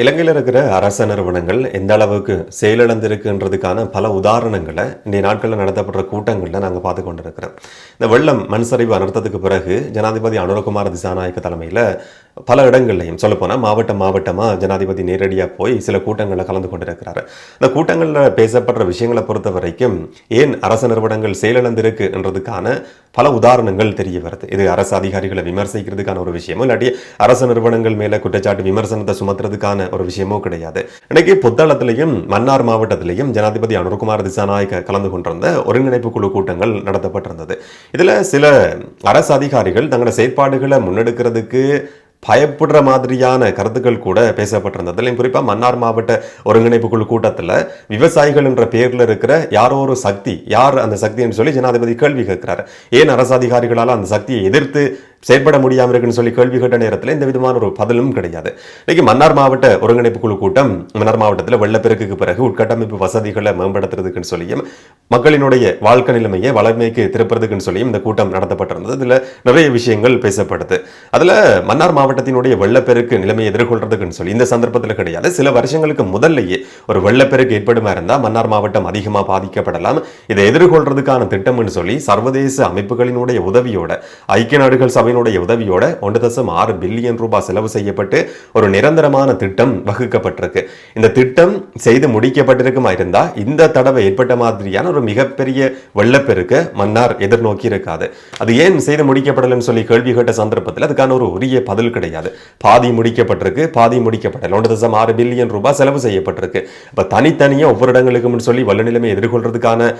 இலங்கையில் இருக்கிற அரச நிறுவனங்கள் எந்த அளவுக்கு செயலிழந்திருக்குன்றதுக்கான பல உதாரணங்களை இன்றைய நாட்களில் நடத்தப்படுற கூட்டங்களில் நாங்கள் பார்த்து கொண்டிருக்கிறோம். இந்த வெள்ளம் மண் சரிவு அனர்த்தத்துக்கு பிறகு ஜனாதிபதி அனுரகுமார் திசாநாயக்க தலைமையில் பல இடங்கள்லையும் சொல்லப்போனால் மாவட்டம் மாவட்டமாக ஜனாதிபதி நேரடியாக போய் சில கூட்டங்களில் கலந்து கொண்டிருக்கிறாரு. இந்த கூட்டங்களில் பேசப்படுற விஷயங்களை பொறுத்த வரைக்கும் ஏன் அரசு நிறுவனங்கள் செயலிழந்திருக்குன்றதுக்கான பல உதாரணங்கள் தெரிய வருது. இது அரசு அதிகாரிகளை விமர்சிக்கிறதுக்கான ஒரு விஷயமோ இல்லாட்டி அரசு நிறுவனங்கள் மேலே குற்றச்சாட்டு விமர்சனத்தை சுமத்துறதுக்கான ஒரு விஷயமோ கிடையாது. இன்னைக்கு புத்தளத்திலையும் மன்னார் மாவட்டத்திலையும் ஜனாதிபதி அனுர்குமார் திசாநாயக்க கலந்து கொண்டிருந்த ஒருங்கிணைப்பு குழு கூட்டங்கள் நடத்தப்பட்டிருந்தது. இதில் சில அரசு அதிகாரிகள் தங்களோட செயற்பாடுகளை முன்னெடுக்கிறதுக்கு பயப்படுற மாதிரியான கருத்துக்கள் கூட பேசப்பட்டிருந்ததுலையும் குறிப்பாக மன்னார் மாவட்ட ஒருங்கிணைப்பு குழு கூட்டத்தில் விவசாயிகள் என்ற பேரில் இருக்கிற யாரோ ஒரு சக்தி யார் அந்த சக்தின்னு சொல்லி ஜனாதிபதி கேள்வி கேட்கிறார். ஏன் அரசு அதிகாரிகளால் அந்த சக்தியை எதிர்த்து செயற்பட முடியாமல் இருக்குன்னு சொல்லி கேள்வி கேட்ட நேரத்தில் இந்த விதமான ஒரு பதிலும் கிடையாது. இன்னைக்கு மன்னார் மாவட்ட ஒருங்கிணைப்பு குழு கூட்டம் மன்னார் மாவட்டத்தில் வெள்ளப்பெருக்குக்கு பிறகு உட்கட்டமைப்பு வசதிகளை மேம்படுத்துறதுக்குன்னு சொல்லியும் மக்களினுடைய வாழ்க்கை நிலைமையை வளமைக்கு திருப்புறதுக்குன்னு சொல்லியும் இந்த கூட்டம் நடத்தப்பட்டிருந்தது. இதில் நிறைய விஷயங்கள் பேசப்படுது. அதில் மன்னார் மாவட்டத்தினுடைய வெள்ளப்பெருக்கு நிலைமையை எதிர்கொள்றதுக்குன்னு சொல்லி இந்த சந்தர்ப்பத்தில் கிடையாது. சில வருஷங்களுக்கு முதல்லையே ஒரு வெள்ளப்பெருக்கு ஏற்படுமா இருந்தால் மன்னார் மாவட்டம் அதிகமாக பாதிக்கப்படலாம். இதை எதிர்கொள்றதுக்கான திட்டம்னு சொல்லி சர்வதேச அமைப்புகளினுடைய உதவியோட ஐக்கிய நாடுகள் சபை சபையினுடைய உதவியோட ஒன்று தசம் ஆறு பில்லியன் ரூபாய் செலவு செய்யப்பட்டு ஒரு நிரந்தரமான திட்டம் வகுக்கப்பட்டிருக்கு. இந்த திட்டம் செய்து முடிக்கப்பட்டிருக்குமா இருந்தா இந்த தடவை ஏற்பட்ட மாதிரியான ஒரு மிகப்பெரிய வெள்ளப்பெருக்க மன்னார் எதிர்நோக்கி இருக்காது அது ஏன் செய்து முடிக்கப்படலன்னு சொல்லி கேள்வி கேட்ட சந்தர்ப்பத்தில் அதுக்கான ஒரு உரிய பதில் கிடையாது. பாதி முடிக்கப்பட்டிருக்கு பாதி முடிக்கப்படல. ஒன்று தசம் ஆறு பில்லியன் ரூபாய் செலவு செய்யப்பட்டிருக்கு. இப்போ தனித்தனியாக ஒவ்வொரு இடங்களுக்கும் சொல்லி வல்ல நிலைமை எதிர்கொள்றதுக்கான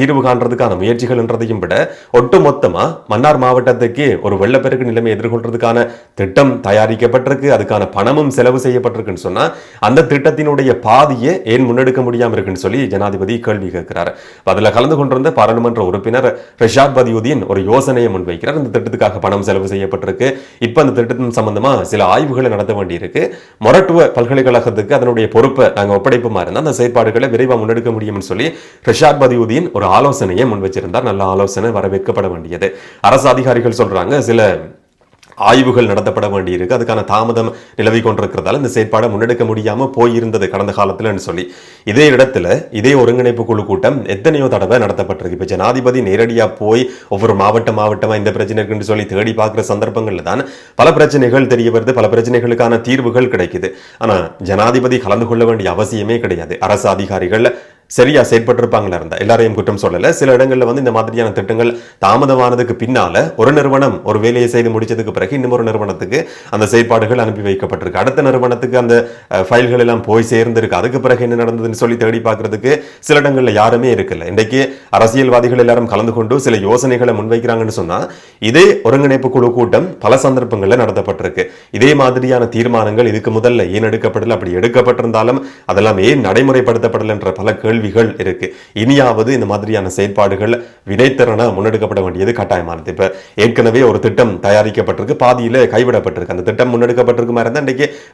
தீர்வு காண்றதுக்கான முயற்சிகள்ன்றதையும் விட ஒட்டுமொத்தமா மன்னார் மாவட்டத்துக்கு ஒரு வெள்ள வெள்ளப்பெருக்கு நிலைமை எதிர்கொள்றதுக்கான திட்டம் தயாரிக்கப்பட்டிருக்கு அதுக்கான பணமும் செலவு செய்யப்பட்டிருக்குன்னு சொன்னால் அந்த திட்டத்தினுடைய பாதியை ஏன் முன்னெடுக்க முடியாமல் இருக்குன்னு சொல்லி ஜனாதிபதி கேள்வி கேட்கிறார். அதில் கலந்து கொண்டிருந்த பாராளுமன்ற உறுப்பினர் ரிஷாத் பதியுதீன் ஒரு யோசனையை முன்வைக்கிறார். இந்த திட்டத்துக்காக பணம் செலவு செய்யப்பட்டிருக்கு. இப்போ அந்த திட்டத்தின் சம்பந்தமாக சில ஆய்வுகளை நடத்த வேண்டியிருக்கு. மொரட்டுவ பல்கலைக்கழகத்துக்கு அதனுடைய பொறுப்பை நாங்கள் ஒப்படைப்புமா இருந்தால் அந்த செயற்பாடுகளை விரைவாக முன்னெடுக்க முடியும்னு சொல்லி ரிஷாத் பதியுதீன் ஒரு ஆலோசனையை முன் வச்சிருந்தார் நல்ல ஆலோசனை வரவேற்கப்பட வேண்டியது. அரசு அதிகாரிகள் சொல்றாங்க சில ஆய்வுகள் நடத்தப்பட வேண்டியிருக்கு. அதுக்கான தாமதம் நிலவி கொண்டிருக்கிறதால இந்த செயற்பாடை முன்னெடுக்க முடியாம போயிருந்தது கடந்த காலத்தில்னு சொல்லி. இதே இடத்துல இதே ஒருங்கிணைப்பு குழு கூட்டம் எத்தனையோ தடவை நடத்தப்பட்டிருக்கு. இப்ப ஜனாதிபதி நேரடியா போய் ஒவ்வொரு மாவட்ட மாவட்டமா இந்த பிரச்சனை இருக்குன்னு சொல்லி தேடி பார்க்குற சந்தர்ப்பங்களில் தான் பல பிரச்சனைகள் தெரிய வருது. பல பிரச்சனைகளுக்கான தீர்வுகள் கிடைக்குது. ஆனா ஜனாதிபதி கலந்து கொள்ள வேண்டிய அவசியமே கிடையாது. அரசு அதிகாரிகள் சரியா செயற்பட்டிருப்பாங்களா இருந்தால் எல்லாரையும் குற்றம் சொல்லலை. சில இடங்களில் வந்து இந்த மாதிரியான திட்டங்கள் தாமதமானதுக்கு பின்னால ஒரு நிறுவனம் ஒரு வேலையை செய்து முடிச்சதுக்கு பிறகு இன்னும் ஒரு நிறுவனத்துக்கு அந்த செயற்பாடுகள் அனுப்பி வைக்கப்பட்டிருக்கு. அடுத்த நிறுவனத்துக்கு அந்த ஃபைல்கள் எல்லாம் போய் சேர்ந்திருக்கு. அதுக்கு பிறகு என்ன நடந்ததுன்னு சொல்லி தேடி பார்க்கறதுக்கு சில இடங்களில் யாருமே இருக்குல்ல இன்றைக்கு அரசியல்வாதிகள் எல்லாரும் கலந்து கொண்டு சில யோசனைகளை முன்வைக்கிறாங்கன்னு சொன்னால் இதே ஒருங்கிணைப்பு குழு கூட்டம் பல சந்தர்ப்பங்களில் நடத்தப்பட்டிருக்கு. இதே மாதிரியான தீர்மானங்கள் இதுக்கு முதல்ல ஏன் எடுக்கப்படல? அப்படி எடுக்கப்பட்டிருந்தாலும் அதெல்லாம் ஏன் நடைமுறைப்படுத்தப்படலைன்ற என்ற பல கேள்விகள் இருக்கு. இனியாவது இந்த மாதிரியான செயற்பாடுகள் வினைத்திறனா முன்னெடுக்கப்பட வேண்டியது கட்டாயமானது. இப்ப ஏற்கனவே ஒரு திட்டம் தயாரிக்கப்பட்டிருக்கு. பாதியில கைவிடப்பட்டிருக்கு. அந்த திட்டம் முன்னெடுக்கப்பட்டிருக்கு மாதிரி இருந்தா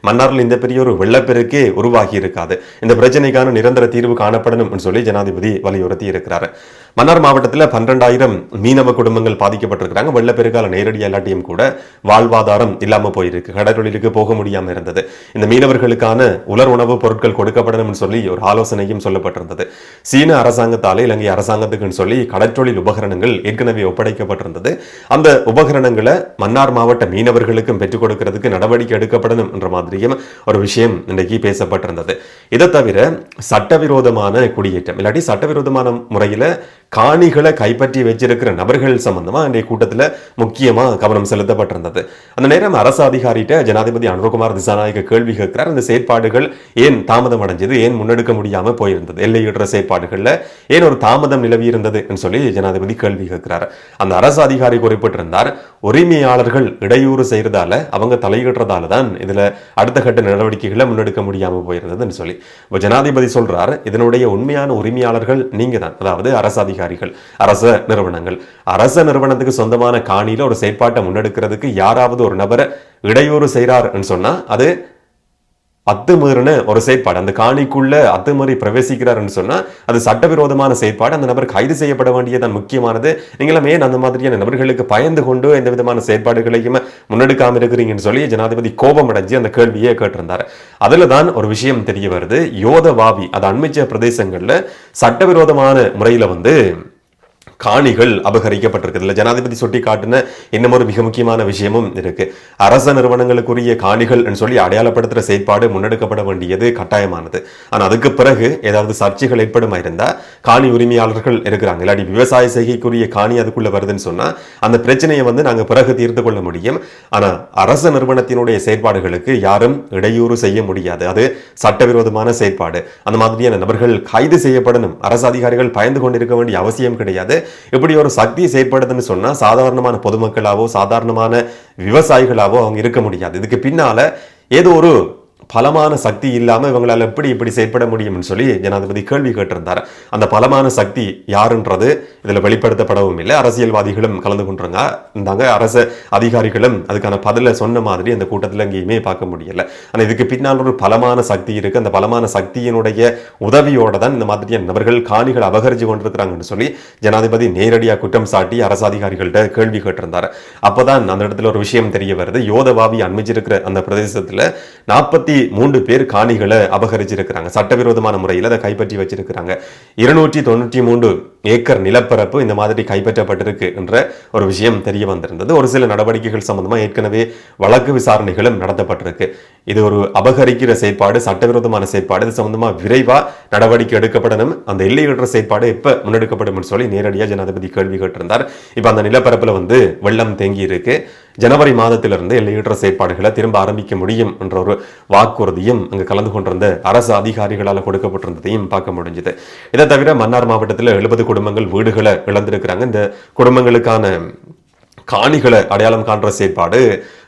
மன்னாரில் இந்த பெரிய ஒரு வெள்ளப்பெருக்கே உருவாகி இருக்காது. இந்த பிரச்சனைக்கான நிரந்தர தீர்வு காணப்படணும் சொல்லி ஜனாதிபதி வலியுறுத்தி இருக்கிறார். மன்னார் மாவட்டத்தில் பன்னிரெண்டாயிரம் மீனவ குடும்பங்கள் பாதிக்கப்பட்டிருக்கிறாங்க. வெள்ளப்பெருக்கால நேரடியாக இல்லாட்டியும் கூட வாழ்வாதாரம் இல்லாமல் போயிருக்கு. கடற்தொழிலுக்கு போக முடியாமல் இருந்தது. இந்த மீனவர்களுக்கான உலர் உணவுப் பொருட்கள் கொடுக்கப்படணும்னு சொல்லி ஒரு ஆலோசனையும் சொல்லப்பட்டிருந்தது. சீன அரசாங்கத்தாலே இலங்கை அரசாங்கத்துக்குன்னு சொல்லி கடற்றொழில் உபகரணங்கள் ஏற்கனவே ஒப்படைக்கப்பட்டிருந்தது. அந்த உபகரணங்களை மன்னார் மாவட்ட மீனவர்களுக்கும் பெற்றுக் கொடுக்கிறதுக்கு நடவடிக்கை எடுக்கப்படணும் என்ற மாதிரியும் ஒரு விஷயம் இன்றைக்கு பேசப்பட்டிருந்தது. இதை தவிர சட்டவிரோதமான குடியேற்றம் இல்லாட்டி சட்டவிரோதமான முறையில் காணிகளை கைப்பற்றி வச்சிருக்கிற நபர்கள் சம்பந்தமா இன்றைய கூட்டத்தில் முக்கியமா கவனம் செலுத்தப்பட்டிருந்தது. அந்த நேரம் அரசு அதிகாரிகிட்ட ஜனாதிபதி அனுரகுமார் திசாநாயக கேள்வி கேட்கிறார். அந்த செயற்பாடுகள் ஏன் தாமதம் அடைஞ்சது? ஏன் முன்னெடுக்க முடியாம போயிருந்தது? எல்லையிடுற செயற்பாடுகளில் ஏன் ஒரு தாமதம் நிலவி இருந்தது சொல்லி ஜனாதிபதி கேள்வி கேட்கிறார். அந்த அரசு அதிகாரி குறிப்பிட்டிருந்தார் உரிமையாளர்கள் இடையூறு செய்யறதால அவங்க தலையிடுறதால தான் இதுல அடுத்த கட்ட நடவடிக்கைகளை முன்னெடுக்க முடியாம போயிருந்ததுன்னு சொல்லி. இப்போ ஜனாதிபதி சொல்கிறார் இதனுடைய உண்மையான உரிமையாளர்கள் நீங்க தான் அதாவது அரசு அதிகாரிகள் அரச நிறுவனங்கள். அரச நிறுவனத்துக்கு சொந்தமான காணியில் ஒரு செயற்பாட்டை முன்னெடுக்கிறதுக்கு யாராவது ஒரு நபரை இடையூறு செய்கிறார்னு சொன்னா அது அத்துமீறின ஒரு செயற்பாடு. அந்த காணிக்குள்ள அத்துமீறி பிரவேசிக்கிறாருன்னு சொன்னா அது சட்டவிரோதமான செயற்பாடு. அந்த நபர் கைது செய்யப்பட வேண்டியதான் முக்கியமானது. நீங்களும் ஏன் அந்த மாதிரியான நபர்களுக்கு பயந்து கொண்டு எந்த விதமான செயற்பாடுகளையும் முன்னெடுக்காம இருக்கிறீங்கன்னு சொல்லி ஜனாதிபதி கோபம் அடைஞ்சு அந்த கேள்வியே கேட்டிருந்தாரு. அதுல தான் ஒரு விஷயம் தெரிய வருது. யோதவாவி அது அண்மைச்ச பிரதேசங்கள்ல சட்டவிரோதமான முறையில வந்து காணிகள் அபகரிக்கப்பட்டிருக்குதுல ஜனாதிபதி சுட்டி காட்டின இன்னும் ஒரு மிக முக்கியமான விஷயமும் இருக்கு. அரச நிறுவனங்களுக்குரிய காணிகள் சொல்லி அடையாளப்படுத்துகிற செயற்பாடு முன்னெடுக்கப்பட வேண்டியது கட்டாயமானது. ஆனால் அதுக்கு பிறகு ஏதாவது சர்ச்சைகள் ஏற்படுமா இருந்தால் காணி உரிமையாளர்கள் இருக்கிறாங்க இல்லாட்டி விவசாய செய்கைக்குரிய காணி அதுக்குள்ளே வருதுன்னு சொன்னால் அந்த பிரச்சனையை வந்து நாங்கள் பிறகு தீர்த்து கொள்ள முடியும். ஆனால் அரச நிறுவனத்தினுடைய செயற்பாடுகளுக்கு யாரும் இடையூறு செய்ய முடியாது. அது சட்டவிரோதமான செயற்பாடு. அந்த மாதிரியான நபர்கள் கைது செய்யப்படணும். அரசு அதிகாரிகள் பயந்து கொண்டிருக்க வேண்டிய அவசியம் கிடையாது. இப்படி ஒரு சக்தி செயற்படுதுன்னு சொன்னா சாதாரணமான பொதுமக்களாவோ சாதாரணமான விவசாயிகளாவோ அவங்க இருக்க முடியாது. இதுக்கு பின்னால ஏதோ ஒரு பலமான சக்தி இல்லாமல் இவங்களால் எப்படி இப்படி செயற்பட முடியும்னு சொல்லி ஜனாதிபதி கேள்வி கேட்டிருந்தார். அந்த பலமான சக்தி யாருன்றது இதில் வெளிப்படுத்தப்படவும் இல்லை. அரசியல்வாதிகளும் கலந்து கொண்டிருங்க இருந்தாங்க. அரசு அதிகாரிகளும் அதுக்கான பதில சொன்ன மாதிரி அந்த கூட்டத்தில் எங்கேயுமே பார்க்க முடியல. ஆனால் இதுக்கு பின்னால் ஒரு பலமான சக்தி இருக்குது அந்த பலமான சக்தியினுடைய உதவியோட தான் இந்த மாதிரியான நபர்கள் காணிகள் அபகரிச்சு கொண்டிருக்கிறாங்கன்னு சொல்லி ஜனாதிபதி நேரடியாக குற்றம் சாட்டி அரசு அதிகாரிகள்கிட்ட கேள்வி கேட்டிருந்தார். அப்பதான் அந்த இடத்துல ஒரு விஷயம் தெரிய வருது. யோதவாவி அண்மிச்சிருக்கிற அந்த பிரதேசத்தில் நாற்பத்தி மூன்று பேர் காணிகளை அபகரிச்சிருக்கிறாங்க. சட்டவிரோதமான முறையில் அதை கைப்பற்றி வச்சிருக்கிறாங்க. இருநூற்றி தொண்ணூற்றி மூன்று ஏக்கர் நிலப்பரப்பு இந்த மாதிரி கைப்பற்றப்பட்டிருக்கு என்ற ஒரு விஷயம் தெரிய வந்திருந்தது. ஒரு சில நடவடிக்கைகள் சம்பந்தமாக ஏற்கனவே வழக்கு விசாரணைகளும் நடத்தப்பட்டிருக்கு. இது ஒரு அபகரிக்கிற செயற்பாடு சட்டவிரோதமான செயற்பாடு. இது சம்பந்தமாக விரைவாக நடவடிக்கை எடுக்கப்படணும். அந்த எல்லையற்ற செயற்பாடு எப்ப முன்னெடுக்கப்படும் சொல்லி நேரடியாக ஜனாதிபதி கேள்வி கேட்டிருந்தார். இப்போ அந்த நிலப்பரப்புல வந்து வெள்ளம் தேங்கி இருக்கு ஜனவரி மாதத்திலிருந்து எல்லையற்ற செயற்பாடுகளை திரும்ப ஆரம்பிக்க முடியும் என்ற ஒரு வாக்குறுதியும் அங்கு கலந்து கொண்டிருந்த அரசு அதிகாரிகளால் கொடுக்கப்பட்டிருந்ததையும் பார்க்க முடிஞ்சது. இதை தவிர மன்னார் மாவட்டத்தில் எழுபது குடும்பங்கள் வீடுகளை இழந்திருக்கிறாங்க. இந்த குடும்பங்களுக்கான காணிகளை அடையாளம் காண்ற செயற்பாடு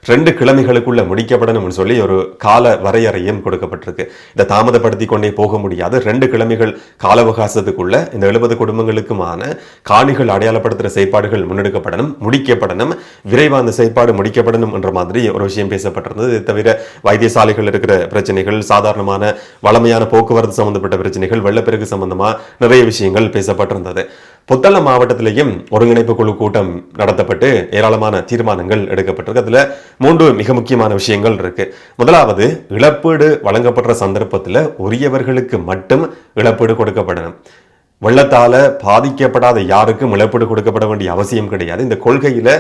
ரெண்டு கிழமைகளுக்குள்ள முடிக்கப்படணும்னு சொல்லி ஒரு கால வரையறையும் கொடுக்கப்பட்டிருக்கு. இதை தாமதப்படுத்தி கொண்டே போக முடியாது. ரெண்டு கிழமைகள் கால அவகாசத்துக்குள்ள இந்த எழுபது குடும்பங்களுக்குமான காணிகள் அடையாளப்படுத்துகிற செயற்பாடுகள் முன்னெடுக்கப்படணும் முடிக்கப்படணும் விரைவாக அந்த செயற்பாடு முடிக்கப்படணும் என்ற மாதிரி ஒரு விஷயம் பேசப்பட்டிருந்தது. இது தவிர வைத்தியசாலைகள் இருக்கிற பிரச்சனைகள் சாதாரணமான வளமையான போக்குவரத்து சம்பந்தப்பட்ட பிரச்சனைகள் வெள்ளப்பெருக்கு சம்பந்தமா நிறைய விஷயங்கள் பேசப்பட்டிருந்தது. புத்தளம் மாவட்டத்திலேயும் ஒருங்கிணைப்பு குழு கூட்டம் நடத்தப்பட்டு ஏராளமான தீர்மானங்கள் எடுக்கப்பட்டிருக்கு. அதுல மூன்று மிக முக்கியமான விஷயங்கள் இருக்கு. முதலாவது இழப்பீடு வழங்கப்படுற சந்தர்ப்பத்தில் உரியவர்களுக்கு மட்டும் இழப்பீடு கொடுக்கப்படணும். வெள்ளத்தால பாதிக்கப்படாத யாருக்கும் இழப்பீடு கொடுக்கப்பட வேண்டிய அவசியம் கிடையாது. இந்த கொள்கையில்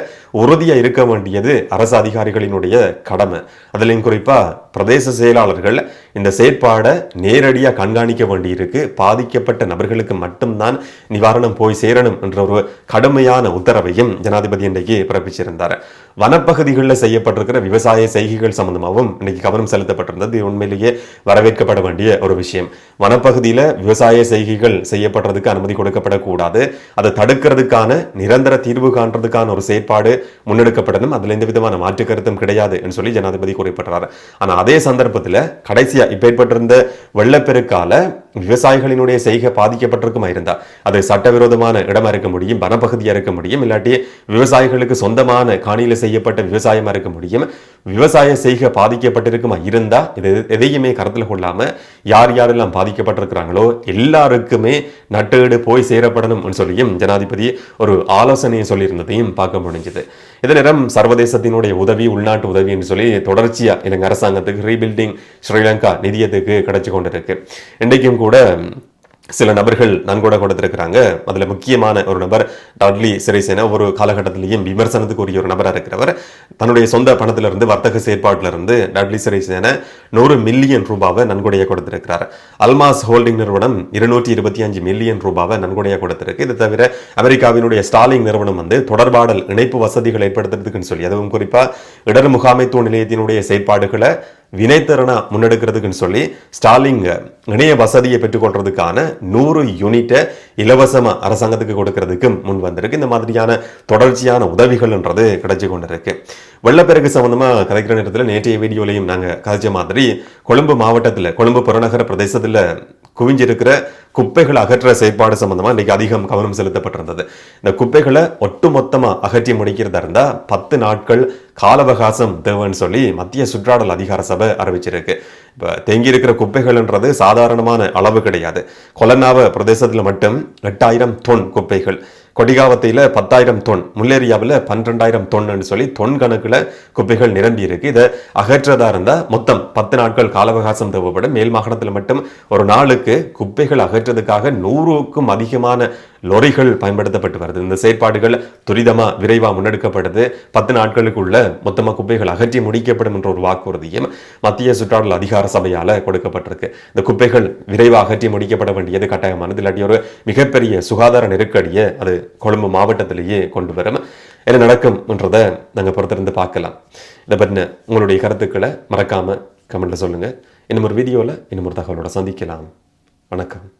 உறுதியாக இருக்க வேண்டியது அரசு அதிகாரிகளினுடைய கடமை. அதிலையும் குறிப்பா பிரதேச செயலாளர்கள் இந்த செயற்பாடை நேரடியாக கண்காணிக்க வேண்டியிருக்கு. பாதிக்கப்பட்ட நபர்களுக்கு மட்டும்தான் நிவாரணம் போய் சேரணும் என்ற ஒரு கடுமையான உத்தரவையும் ஜனாதிபதி இன்றைக்கு பிறப்பிச்சிருந்தார். வனப்பகுதிகளில் செய்யப்பட்டிருக்கிற விவசாய செய்கைகள் சம்பந்தமாகவும் இன்னைக்கு கவனம் செலுத்தப்பட்டிருந்தது. உண்மையிலேயே வரவேற்கப்பட வேண்டிய ஒரு விஷயம். வனப்பகுதியில் விவசாய செய்கைகள் செய்யப்பட்ட செய்யப்படுறதுக்கு அனுமதி கொடுக்கப்படக்கூடாது. அதை தடுக்கிறதுக்கான நிரந்தர தீர்வு காண்றதுக்கான ஒரு செயற்பாடு முன்னெடுக்கப்படணும். அதில் எந்த விதமான மாற்று கருத்தும் கிடையாது என்று சொல்லி ஜனாதிபதி குறிப்பிட்டார் ஆனால் அதே சந்தர்ப்பத்தில் கடைசியா இப்போ ஏற்பட்டிருந்த வெள்ளப்பெருக்கால விவசாயிகளினுடைய செய்கை பாதிக்கப்பட்டிருக்குமா இருந்தா அது சட்டவிரோதமான இடமா இருக்க முடியும் வனப்பகுதியா இருக்க முடியும் இல்லாட்டி விவசாயிகளுக்கு சொந்தமான காணியில செய்யப்பட்ட விவசாயமா இருக்க முடியும் விவசாய செய்கை பாதிக்கப்பட்டிருக்குமா இருந்தா இது எதையுமே கருத்தில் கொள்ளாம யார் யாரெல்லாம் பாதிக்கப்பட்டிருக்கிறாங்களோ எல்லாருக்குமே நட்டேடு போய் சேரப்படணும் சொல்லியும் ஜனாதிபதி ஒரு ஆலோசனையை சொல்லியிருந்ததையும் பார்க்க முடிஞ்சது. இதே நேரம் சர்வதேசத்தினுடைய உதவி உள்நாட்டு உதவி என்று சொல்லி தொடர்ச்சியாக இலங்கை அரசாங்கத்துக்கு ரீபில்டிங் ஸ்ரீலங்கா நிதியத்துக்கு கிடைச்சு கொண்டிருக்கு. இன்றைக்கும் கூட சில நபர்கள் நன்கொடை கொடுத்திருக்கிறாங்க. அதில் முக்கியமான ஒரு நபர் டாட்லி சிறைசேனா ஒரு காலகட்டத்திலையும் விமர்சனத்துக்கு உரிய ஒரு நபராக இருக்கிறவர். தன்னுடைய சொந்த பணத்திலிருந்து வர்த்தக செயற்பாட்டிலிருந்து டாட்லி டட்லி சிறைசேன நூறு மில்லியன் ரூபாவை நன்கொடையை கொடுத்திருக்கிறார். அல்மாஸ் ஹோல்டிங் நிறுவனம் இருநூற்றி இருபத்தி அஞ்சு மில்லியன் ரூபாவை நன்கொடையாக கொடுத்திருக்கு. இது தவிர அமெரிக்காவினுடைய ஸ்டாலிங் நிறுவனம் வந்து தொடர்பாடல் இணைப்பு வசதிகள் ஏற்படுத்துறதுக்குன்னு சொல்லி அதுவும் குறிப்பாக இடர் முகாமைத்துவ நிலையத்தினுடைய செயற்பாடுகளை வினைத்திறனா முன்னெடுக்கிறதுக்குன்னு சொல்லி ஸ்டாலிங் இணைய வசதியை பெற்றுக்கொள்றதுக்கான நூறு யூனிட்டை இலவசமா அரசாங்கத்துக்கு கொடுக்கறதுக்கு முன் வந்திருக்கு. இந்த மாதிரியான தொடர்ச்சியான உதவிகள்ன்றது கிடைச்சு கொண்டிருக்கு. வெள்ளப்பெருக்கு சம்பந்தமாக கதைக்கிற நேரத்தில் நேற்றைய வீடியோலையும் நாங்கள் கதைச்ச மாதிரி கொழும்பு மாவட்டத்தில் கொழும்பு புறநகர பிரதேசத்தில் குவிஞ்சிருக்கிற குப்பைகளை அகற்ற செயற்பாடு சம்பந்தமாக இன்றைக்கி அதிகம் கவனம் செலுத்தப்பட்டிருந்தது. இந்த குப்பைகளை ஒட்டுமொத்தமாக அகற்றி முடிக்கிறதா இருந்தால் பத்து நாட்கள் கால அவகாசம் தேவைன்னு சொல்லி மத்திய சுற்றாடல் அதிகார சபை அறிவிச்சிருக்கு. இப்போ தேங்கியிருக்கிற குப்பைகள்ன்றது சாதாரணமான அளவு கிடையாது. கொலனாவ பிரதேசத்தில் மட்டும் எட்டாயிரம் தொன் குப்பைகள். கொடிகாவத்தையில் பத்தாயிரம் தொன் முல்லேரியாவில் பன்னிரெண்டாயிரம் தொன்னு சொல்லி தொன் கணக்கில் குப்பைகள் நிரம்பி இருக்கு. இதை அகற்றதா இருந்தால் மொத்தம் பத்து நாட்கள் கால அவகாசம் தேவைப்படும். மேல் மாகாணத்தில் மட்டும் ஒரு நாளுக்கு குப்பைகள் அகற்றதுக்காக நூறுக்கும் அதிகமான லொரிகள் பயன்படுத்தப்பட்டு வருது. இந்த செயற்பாடுகள் துரிதமா விரைவா முன்னெடுக்கப்படுது. பத்து நாட்களுக்குள்ள மொத்தமா குப்பைகள் அகற்றி முடிக்கப்படும் என்ற ஒரு வாக்குறுதியும் மத்திய சுற்றாடல் அதிகார சபையால கொடுக்கப்பட்டிருக்கு. இந்த குப்பைகள் விரைவாக அகற்றி முடிக்கப்பட வேண்டியது கட்டாயமானது. இல்லாட்டி ஒரு மிகப்பெரிய சுகாதார நெருக்கடியை அது கொழும்பு மாவட்டத்திலேயே கொண்டு வரும். என்ன நடக்கும்ன்றதை நாங்கள் பொறுத்திருந்து பார்க்கலாம். இதை பற்றின உங்களுடைய கருத்துக்களை மறக்காம கமெண்ட்ல சொல்லுங்க. இன்னும் ஒரு வீடியோவில் இன்னும் ஒரு தகவலோட சந்திக்கலாம். வணக்கம்.